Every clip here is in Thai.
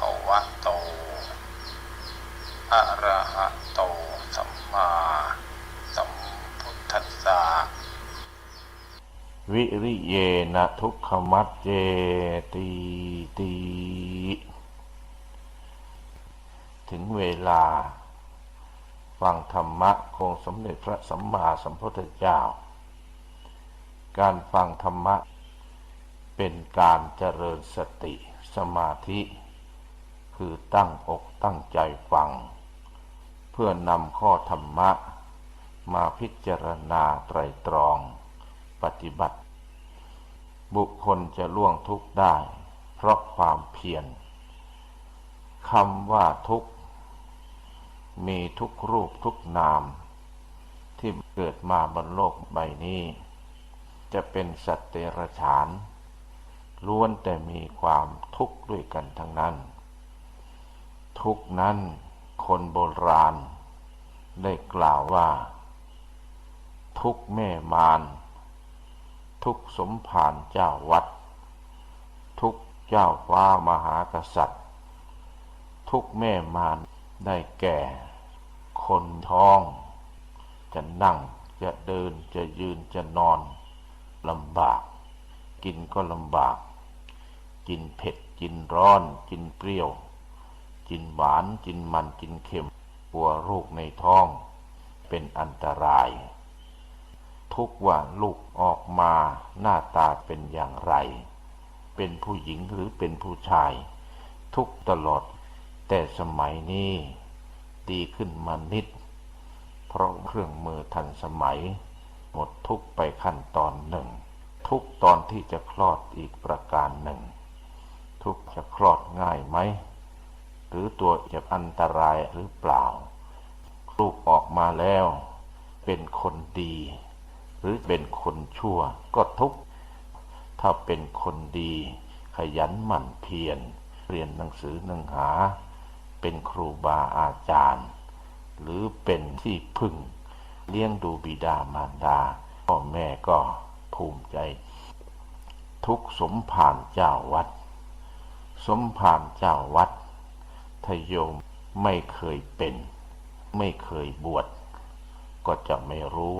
ภะควะโตอะระหะโตสัมมาสัมพุทธัสสะวิริเยนะทุกขมัจเจตีตีถึงเวลาฟังธรรมะของสมเด็จพระสัมมาสัมพุทธเจ้า การฟังธรรมะเป็นการเจริญสติสมาธิ คือตั้งอกตั้งใจฟัง เพื่อนำข้อธรรมะ มาพิจารณาไตรตรอง ปฏิบัติ บุคคลจะล่วงทุกข์ได้ เพราะความเพียรคำว่าทุกข์ มีทุกรูปทุกนาม ที่เกิดมาบนโลกใบนี้ จะเป็นสัตว์เดรัจฉานล้วนแต่มีความทุกข์ด้วยกันทั้งนั้น ทุกนั้นคนโบราณ ได้กล่าวว่า ทุกแม่มารทุกสมภารเจ้าวัด ทุกเจ้าฟ้ามหากษัตริย์ ทุกแม่มารได้แก่ คนท้อง จะนั่งจะเดินจะยืนจะนอนลำบาก กินก็ลำบาก กินเผ็ดกินร้อนกินเปรี้ยว กินหวานกินมันกินเค็มกลัวลูกในท้อง เป็นอันตราย ทุกว่าลูกออกมาหน้าตาเป็นอย่างไร เป็นผู้หญิงหรือเป็นผู้ชาย ทุกตลอด แต่สมัยนี้ดีขึ้นมานิด เพราะเครื่องมือทันสมัย หมดทุกไปขั้นตอนหนึ่ง ทุกตอนที่จะคลอดอีกประการหนึ่ง ทุกจะคลอดง่ายไหม หรือตัวจะอันตรายหรือเปล่า ลูกออกมาแล้ว เป็นคนดี หรือเป็นคนชั่วก็ทุกข์ถ้าเป็นคนดี ขยันหมั่นเพียรเรียนหนังสือหนังหา เป็นครูบาอาจารย์ หรือเป็นที่พึ่ง เลี้ยงดูบิดามารดาพ่อแม่ก็ภูมิใจ ทุกสมภารเจ้าวัด สมภารเจ้าวัด ทโยมไม่เคยเป็น ไม่เคยบวช ก็จะไม่รู้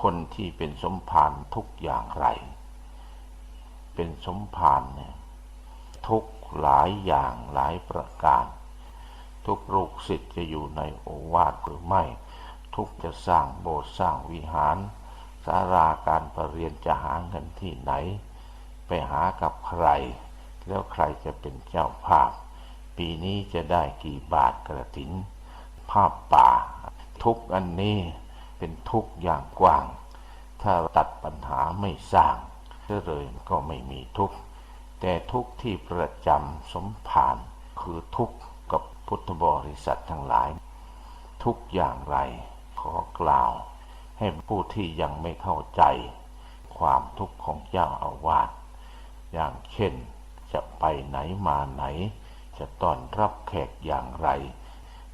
คนที่เป็นสมภารทุกอย่างไร เป็นสมภารเนี่ยทุกหลายอย่างหลายประการ ทุกลูกศิษย์จะอยู่ในโอวาทหรือไม่ ทุกจะสร้างโบสถ์สร้างวิหารศาลาการประเรียนจะหาเงินที่ไหน ไปหากับใคร แล้วใครจะเป็นเจ้าภาพ ปีนี้จะได้กี่บาทกระถินภาพป่า ทุกอันนี้เป็นทุกอย่างกว้าง ถ้าตัดปัญหาไม่สร้างเลยก็ไม่มีทุกแต่ทุกที่ประจำสมภารคือทุกกับพุทธบริษัททั้งหลาย ทุกอย่างไรขอกล่าว ให้ผู้ที่ยังไม่เข้าใจ ความทุกข์ของเจ้าอาวาสอย่างเช่นจะไปไหนมาไหน จะต้อนรับแขกอย่างไร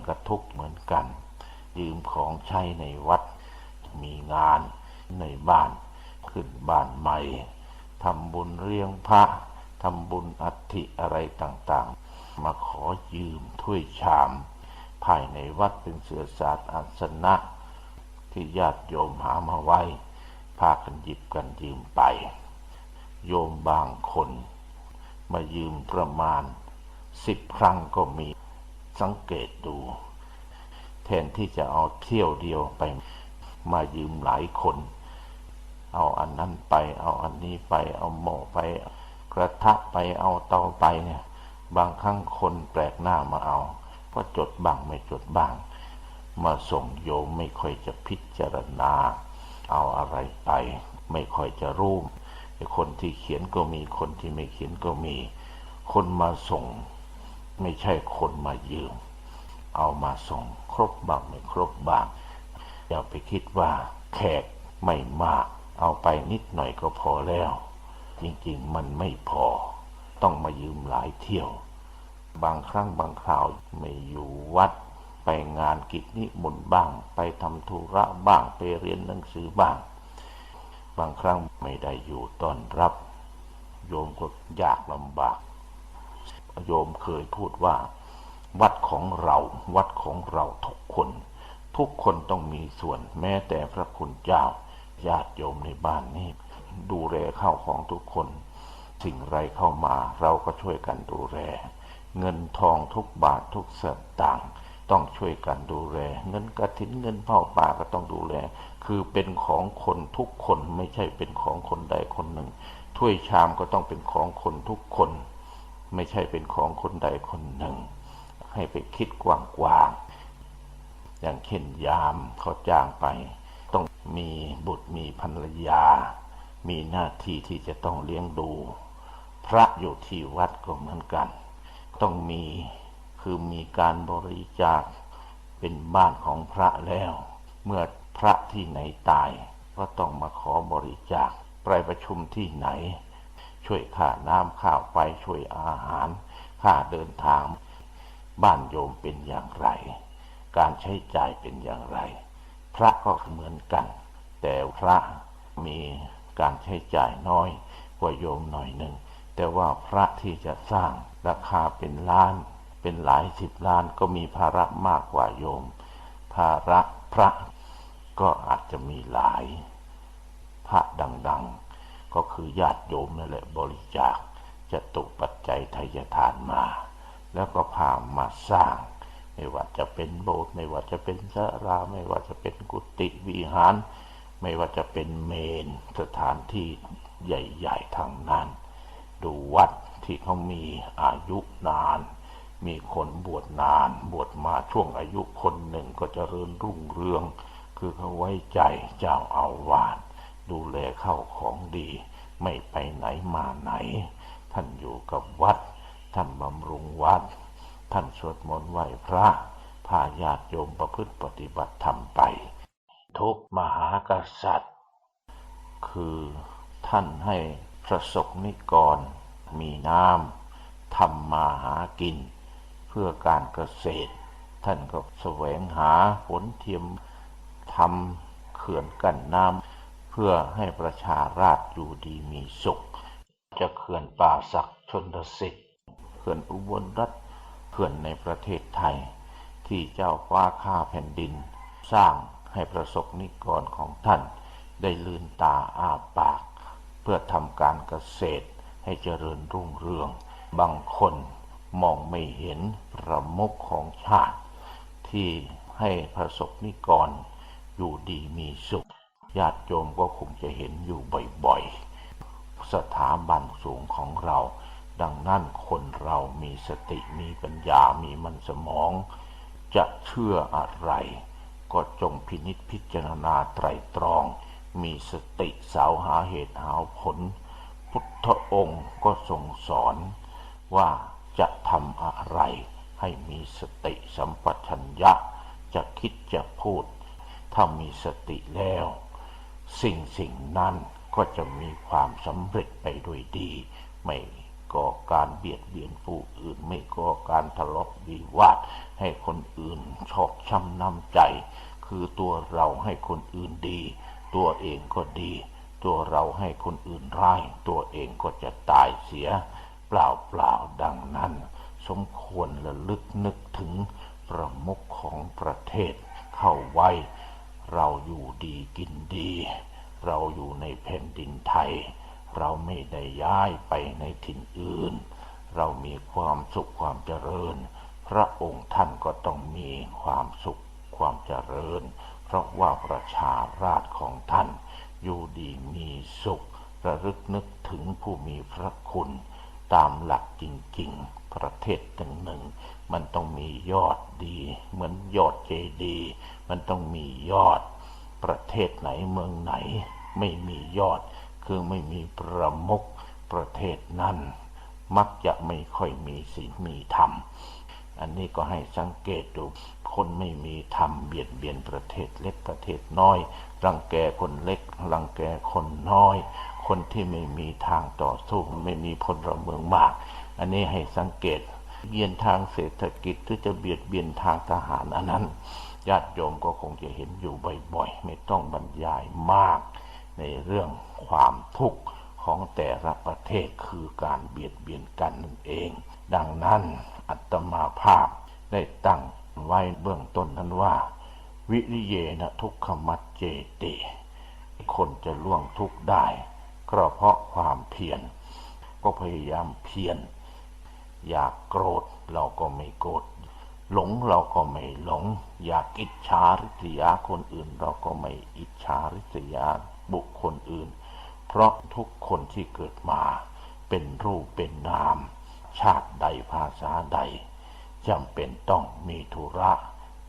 ก็ทุกเหมือนกัน ยืมของใช้ในวัด มีงานในบ้าน ขึ้นบ้านใหม่ทำบุญเลี้ยงพระทำบุญอัฐิอะไรต่างๆ มาขอยืมถ้วยชาม ภายในวัดเป็นเสือสาดอาสนะ ที่ญาติโยมหามาไว้พากันหยิบกันยืมไป โยมบางคน มายืมประมาณ สิบครั้งก็มีสังเกตดู แทนที่จะเอาเที่ยวเดียวไปมายืมหลายคน เอาอันนั้นไป เอาอันนี้ไป เอาหม้อไป กระทะไปเอาเตาไปเนี่ย บางครั้งคนแปลกหน้ามาเอา ก็จดบ้างไม่จดบ้าง มาส่งโยมไม่ค่อยจะพิจารณา เอาอะไรไป ไม่ค่อยจะรู้คนที่เขียนก็มีคนที่ไม่เขียนก็มี คนมาส่ง ไม่ใช่คนมายืม เอามาส่งครบบ้างไม่ครบบ้าง อย่าไปคิดว่าแขกไม่มาก เอาไปนิดหน่อยก็พอแล้ว จริงๆมันไม่พอ ต้องมายืมหลายเที่ยว บางครั้งบางคราวไม่อยู่วัด ไปงานกิจนิมนต์บ้าง ไปทำธุระบ้างไปเรียนหนังสือบ้าง บางครั้งไม่ได้อยู่ต้อนรับ โยมก็ยากลำบาก โยมเคยพูดว่า วัดของเรา วัดของเราทุกคน ทุกคนต้องมีส่วนแม้แต่พระคุณเจ้า ญาติโยมในบ้านนี้ ดูแลข้าวของทุกคน สิ่งไรเข้ามาเราก็ช่วยกันดูแลเงินทองทุกบาททุกสตางค์ต้องช่วยกันดูแลเงินกระถินเงินเผ่าป่าก็ต้องดูแล คือเป็นของคนทุกคนไม่ใช่เป็นของคนใดคนหนึ่ง ถ้วยชามก็ต้องเป็นของคนทุกคน ไม่ใช่เป็นของคนใดคนหนึ่ง ให้ไปคิดกว้างๆอย่างเช่นยามเขาจ้างไป ต้องมีบุตรมีภรรยา มีหน้าที่ที่จะต้องเลี้ยงดู พระอยู่ที่วัดก็เหมือนกัน ต้องมีคือมีการบริจาคเป็นบ้านของพระแล้ว เมื่อพระที่ไหนตาย ก็ต้องมาขอบริจาคไปประชุมที่ไหน ช่วยค่าน้ำข้าวไฟช่วยอาหาร ค่าเดินทาง บ้านโยมเป็นอย่างไร การใช้จ่ายเป็นอย่างไร พระก็เหมือนกัน แต่พระมีการใช้จ่ายน้อยกว่าโยมหน่อยหนึ่ง แต่ว่าพระที่จะสร้างราคาเป็นล้าน เป็นหลายสิบล้านก็มีภาระมากกว่าโยม ภาระพระก็อาจจะมีหลาย พระดัง ๆ ก็คือญาติโยมนั่นแหละบริจาคจะตุปัจจัยทายทานมา แล้วก็พามาสร้าง ไม่ว่าจะเป็นโบสถ์ไม่ว่าจะเป็นสราไม่ว่าจะเป็นกุฏิวิหาร ไม่ว่าจะเป็นเมนสถานที่ใหญ่ๆทางนั้น ดูวัดที่เขามีอายุนาน มีคนบวชนาน บวชมาช่วงอายุคนหนึ่งก็จเจริญรุ่งเรือง คือเขาไว้ใจเจ้าอาวาส ดูแลเข้าของดี ไม่ไปไหนมาไหน ท่านอยู่กับวัด ท่านบำรุงวัด ท่านสวดมนต์ไหว้พระพาญาติโยมประพฤติปฏิบัติธรรมไป ทุกมหากษัตริย์ คือท่านให้พระสงฆ์นิกร มีน้ำทำมาหากิน เพื่อการเกษตร ท่านก็แสวงหาฝนเทียมทำเขื่อนกั้นน้ำ เพื่อให้ประชาราษฎร์อยู่ดีมีสุข จะเขื่อนป่าศักดิ์ชนสิทธิ์เขื่อนอุบลรัฐเขื่อนในประเทศไทย ที่เจ้าฟ้าข้าแผ่นดิน สร้างให้ประสบนิกรของท่าน ได้ลืนตาอ้าปาก เพื่อทำการเกษตรให้เจริญรุ่งเรือง บางคนมองไม่เห็นประมุขของชาติ ที่ให้ประสบนิกรอยู่ดีมีสุข ญาติโยมก็คงจะเห็นอยู่บ่อยๆ สถาบันสูงของเรา ดังนั้นคนเรามีสติมีปัญญามีมันสมอง จะเชื่ออะไร ก็จงพินิจพิจารณาไตรตรอง มีสติสาวหาเหตุหาผล พุทธองค์ก็ทรงสอนว่าจะทำอะไร ให้มีสติสัมปชัญญะ จะคิดจะพูด ถ้ามีสติแล้ว สิ่งสิ่งนั้นก็จะมีความสำเร็จไปด้วยดี ไม่ก่อการเบียดเบียนผู้อื่น ไม่ก่อการทะเลาะวิวาท ให้คนอื่นชอกช้ำน้ำใจ คือตัวเราให้คนอื่นดี ตัวเองก็ดี ตัวเราให้คนอื่นร้าย ตัวเองก็จะตายเสีย เปล่าเปล่าดังนั้น สมควรระลึกนึกถึงประมุขของประเทศเข้าไว้ เราอยู่ดีกินดี เราอยู่ในแผ่นดินไทย เราไม่ได้ย้ายไปในถิ่นอื่น เรามีความสุขความเจริญ พระองค์ท่านก็ต้องมีความสุขความเจริญ เพราะว่าประชาราษฎร์ของท่าน อยู่ดีมีสุขระลึกนึกถึงผู้มีพระคุณ ตามหลักจริง ๆ ประเทศหนึ่งหนึ่ง มันต้องมียอดดี เหมือนยอดเจดีย์มันต้องมียอด ประเทศไหนเมืองไหน ไม่มียอด คือไม่มีประมุขประเทศนั้น มักจะไม่ค่อยมีศีลมีธรรม อันนี้ก็ให้สังเกตดู คนไม่มีธรรมเบียดเบียนประเทศเล็กประเทศน้อย รังแกคนเล็ก รังแกคนน้อย คนที่ไม่มีทางต่อสู้ไม่มีพลเมืองมาก อันนี้ให้สังเกต เบียนทางเศรษฐกิจหรือจะเบียดเบียนทางทหารอันนั้นญาติโยมก็คงจะเห็นอยู่บ่อยๆ ไม่ต้องบรรยายมาก ในเรื่องความทุกข์ของแต่ละประเทศคือการเบียดเบียนกันนั่นเอง ดังนั้นอัตมาภาพได้ตั้งไว้เบื้องต้นนั้นว่า วิริเยนะทุกขมัจเจติคนจะล่วงทุกข์ได้ก็เพราะความเพียรก็พยายามเพียร อยากโกรธเราก็ไม่โกรธหลงเราก็ไม่หลง อยากอิจฉาริษยาคนอื่น เราก็ไม่อิจฉาริษยาบุคคลอื่น เพราะทุกคนที่เกิดมาเป็นรูปเป็นนาม ชาติใดภาษาใดจำเป็นต้องมีธุระ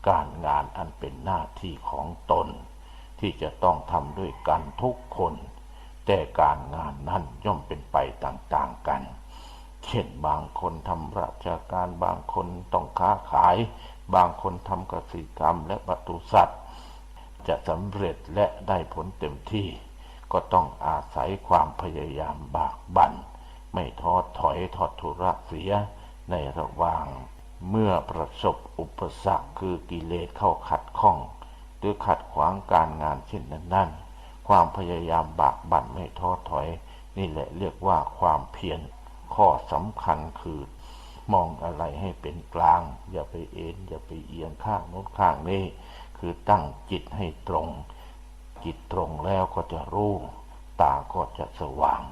การงานอันเป็นหน้าที่ของตน ที่จะต้องทำด้วยกันทุกคน แต่การงานนั้นย่อมเป็นไปต่างๆกัน เช่นบางคนทำราชการบางคนต้องค้าขาย บางคนทำกษตรกรรมและปศุสัตว์ จะสำเร็จและได้ผลเต็มที่ ก็ต้องอาศัยความพยายามบากบัน่น ไม่ท้อถอยทอดทุระเสียในระหว่าง เมื่อประสบอุปสรรคคือกิเลสเข้าขัดข้อง หรือขัดขวางการงานเช่นนั้นนั่นความพยายามบากบั่นไม่ท้อถอย นี่แหละเรียกว่าความเพียร ข้อสำคัญคือมองอะไรให้เป็นกลาง อย่าไปเอ็นอย่าไปเอียงข้างโน้นข้างนี้ คือตั้งจิตให้ตรง จิตตรงแล้วก็จะรู้ตาก็จะสว่าง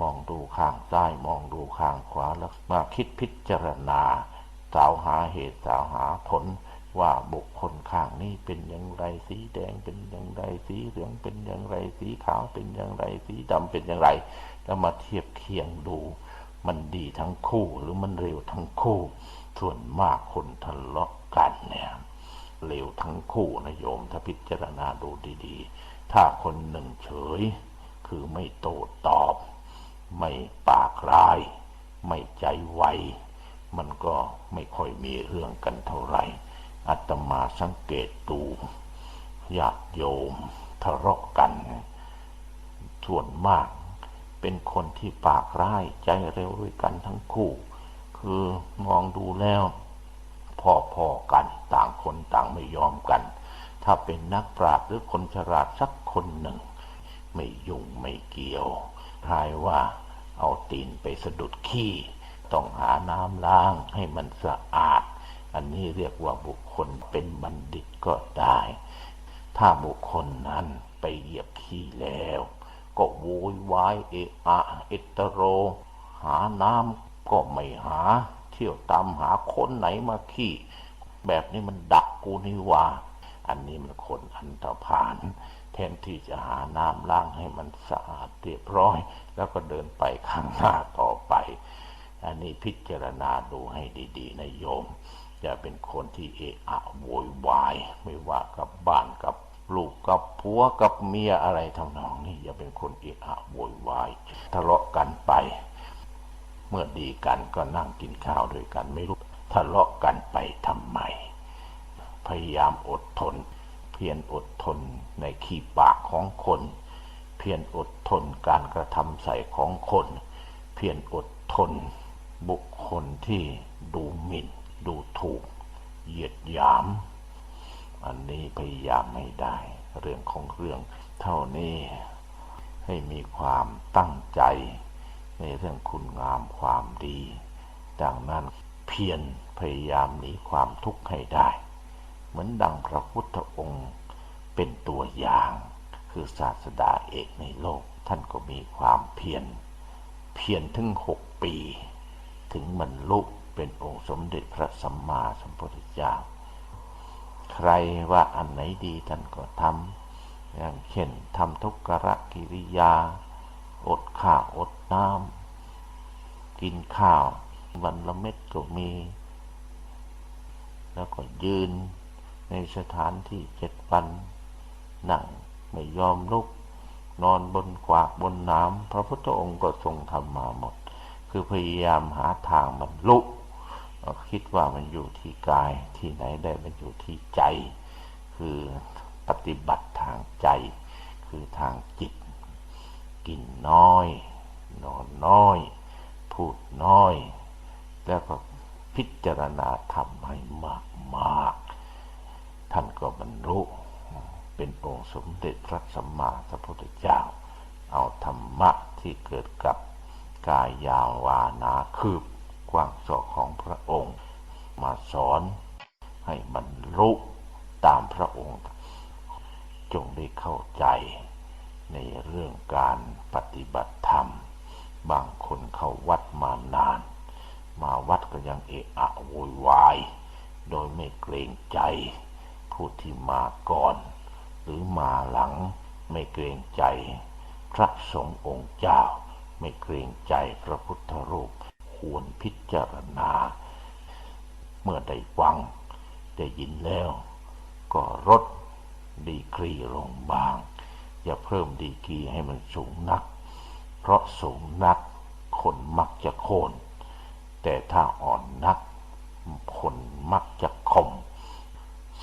มองดูข้างซ้ายมองดูข้างขวาแล้วมาคิดพิจารณา สาวหาเหตุสาวหาผลว่าบุคคลข้างนี้เป็นอย่างไรสีแดงเป็นอย่างไรสีเหลืองเป็นอย่างไรสีขาวเป็นอย่างไรสีดำเป็นอย่างไร แล้วมาเทียบเคียงดู มันดีทั้งคู่หรือมันเร็วทั้งคู่ ส่วนมากคนทะเลาะกันเนี่ยเร็วทั้งคู่นะโยม ถ้าพิจารณาดูดีๆ ถ้าคนหนึ่งเฉย คือไม่โต้ตอบ ไม่ปากร้าย ไม่ใจไว มันก็ไม่ค่อยมีเรื่องกันเท่าไหร่อาตมาสังเกตดูญาติโยมทะเลาะกัน ส่วนมาก เป็นคนที่ปากร้ายใจเร็วด้วยกันทั้งคู่ คือมองดูแล้วพอๆกันต่างคนต่างไม่ยอมกัน ถ้าเป็นนักปราชญ์หรือคนฉลาดสักคนหนึ่ง ไม่ยุ่งไม่เกี่ยวทายว่าเอาตีนไปสะดุดขี้ ต้องหาน้ำล้างให้มันสะอาด อันนี้เรียกว่าบุคคลเป็นบัณฑิตก็ได้ ถ้าบุคคลนั้นไปเหยียบขี้แล้ว ก็โวยวายเอะอะเอตโร หาน้ำก็ไม่หา เที่ยวตามหาคนไหนมาขี้ แบบนี้มันดักกูนี่ว่า อันนี้มันคนอันตรพานแทนที่จะหาน้ำล้างให้มันสะอาดเรียบร้อย แล้วก็เดินไปข้างหน้าต่อไป อันนี้พิจารณาดูให้ดีๆนะโยม จะเป็นคนที่เอะอะโวยวาย ไม่ว่ากับบ้านกับ ลูกกับผัวกับเมียอะไรทำนองนี้อย่าเป็นคนเอะอะโวยวายทะเลาะกันไป เมื่อดีกันก็นั่งกินข้าวด้วยกันไม่รู้ทะเลาะกันไปทำไม พยายามอดทน เพียรอดทนในขี้ปากของคน เพียรอดทนการกระทำใส่ของคน เพียรอดทน บุคคลที่ดูหมิ่น ดูถูก เหยียดหยาม อันนี้พยายามไม่ได้ เรื่องของเรื่องเท่านี้ให้มีความตั้งใจ ในเรื่องคุณงามความดี ดังนั้นเพียรพยายามหนีความทุกข์ให้ได้ เหมือนดังพระพุทธองค์เป็นตัวอย่าง คือศาสดาเอกในโลก ท่านก็มีความเพียรเพียรถึงหกปี ถึงบรรลุเป็นองค์สมเด็จพระสัมมาสัมพุทธเจ้า ใครว่าอันไหนดีท่านก็ทำอย่างเช่นทำทุกขะกิริยา อดข้าวอดน้ำกินข้าววันละเม็ดก็มี แล้วก็ยืนในสถานที่เจ็ดวันนั่งไม่ยอมลุก นอนบนกวากบนน้ำพระพุทธองค์ก็ทรงทำมาหมด คือพยายามหาทางบรรลุ คิดว่ามันอยู่ที่กายที่ไหนได้มันอยู่ที่ใจ คือปฏิบัติทางใจ คือทางจิต กินน้อย นอนน้อย พูดน้อย แล้วก็พิจารณาธรรมให้มากมากท่านก็บรรลุเป็นองค์สมเด็จพระสัมมาสัมพุทธเจ้า เอาธรรมะที่เกิดกับกายยาวานาคืบ กว้างศอกของพระองค์ มาสอนให้บรรลุตามพระองค์ จงได้เข้าใจในเรื่องการปฏิบัติธรรม บางคนเข้าวัดมานาน มาวัดก็ยังเอะอะโวยวาย โดยไม่เกรงใจผู้ที่มาก่อน หรือมาหลังไม่เกรงใจ พระสงฆ์องค์เจ้า ไม่เกรงใจพระพุทธรูป ควรพิจารณา เมื่อได้ฟังได้ยินแล้ว ก็ลดดีกรีลงบาง อย่าเพิ่มดีกรีให้มันสูงนัก เพราะสูงนักคนมักจะโค่นแต่ถ้าอ่อนนัก คนมักจะข่ม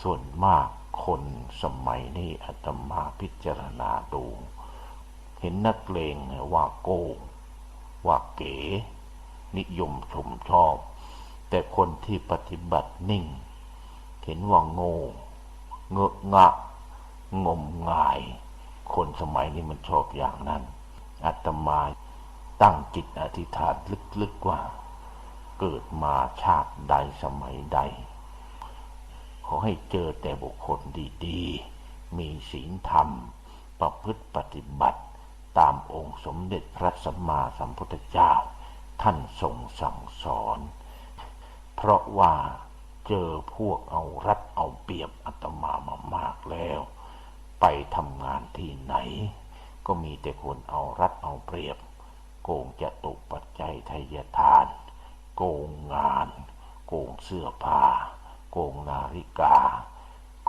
ส่วนมากคนสมัยนี้อาตมาพิจารณาดู เห็นนักเลงว่าโก้ว่าเก๋ นิยมชมชอบ แต่คนที่ปฏิบัตินิ่ง เห็นว่าโง่เงอะงะ งมงาย คนสมัยนี้มันชอบอย่างนั้นอาตมาตั้งจิตอธิษฐานลึกๆว่า เกิดมาชาติใดสมัยใด ขอให้เจอแต่บุคคลดีๆ มีศีลธรรม ประพฤติปฏิบัติตามองค์สมเด็จพระสัมมาสัมพุทธเจ้า ท่านทรงสั่งสอน เพราะว่าเจอพวกเอารัดเอาเปรียบอาตมามามากแล้ว ไปทำงานที่ไหน ก็มีแต่คนเอารัดเอาเปรียบ โกงจะตุปัจจัยทยทาน โกงงาน โกงเสื้อผ้า โกงนาฬิกา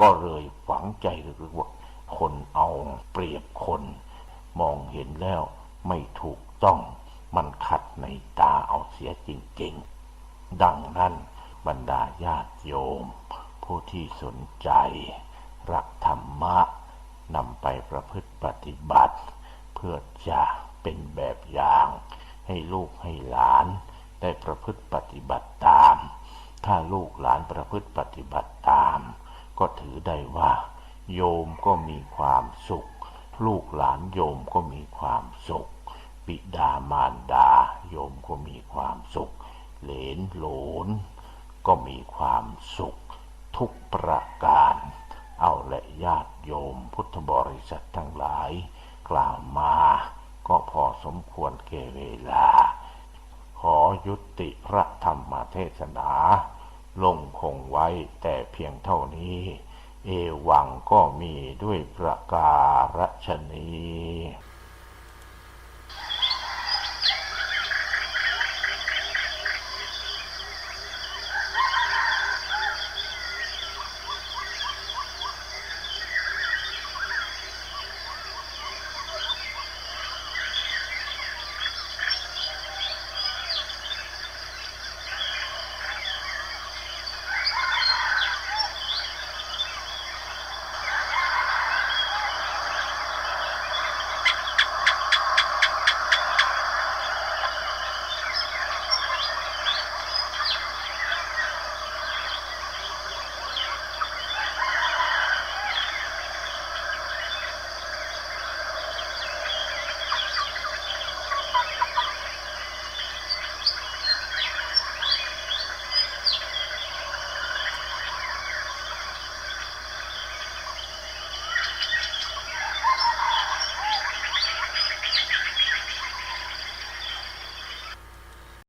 ก็เลยฝังใจหรือว่าคนเอาเปรียบคน มองเห็นแล้วไม่ถูกต้อง มันขัดในตาเอาเสียจริงๆ ดังนั้นบรรดาญาติโยม ผู้ที่สนใจ รักธรรมะนำไปประพฤติปฏิบัติ เพื่อจะเป็นแบบอย่าง ให้ลูกให้หลานได้ประพฤติปฏิบัติตาม ถ้าลูกหลานประพฤติปฏิบัติตาม ก็ถือได้ว่า โยมก็มีความสุข ลูกหลานโยมก็มีความสุข บิดามารดา โยมก็มีความสุข เหลนโหลน ก็มีความสุข ทุกประการ เอาและญาติโยมพุทธบริษัททั้งหลาย กล่าวมา ก็พอสมควรแก่เวลา ขอยุติพระธรรมเทศนา ลงคงไว้แต่เพียงเท่านี้เอวังก็มีด้วยประการฉนี้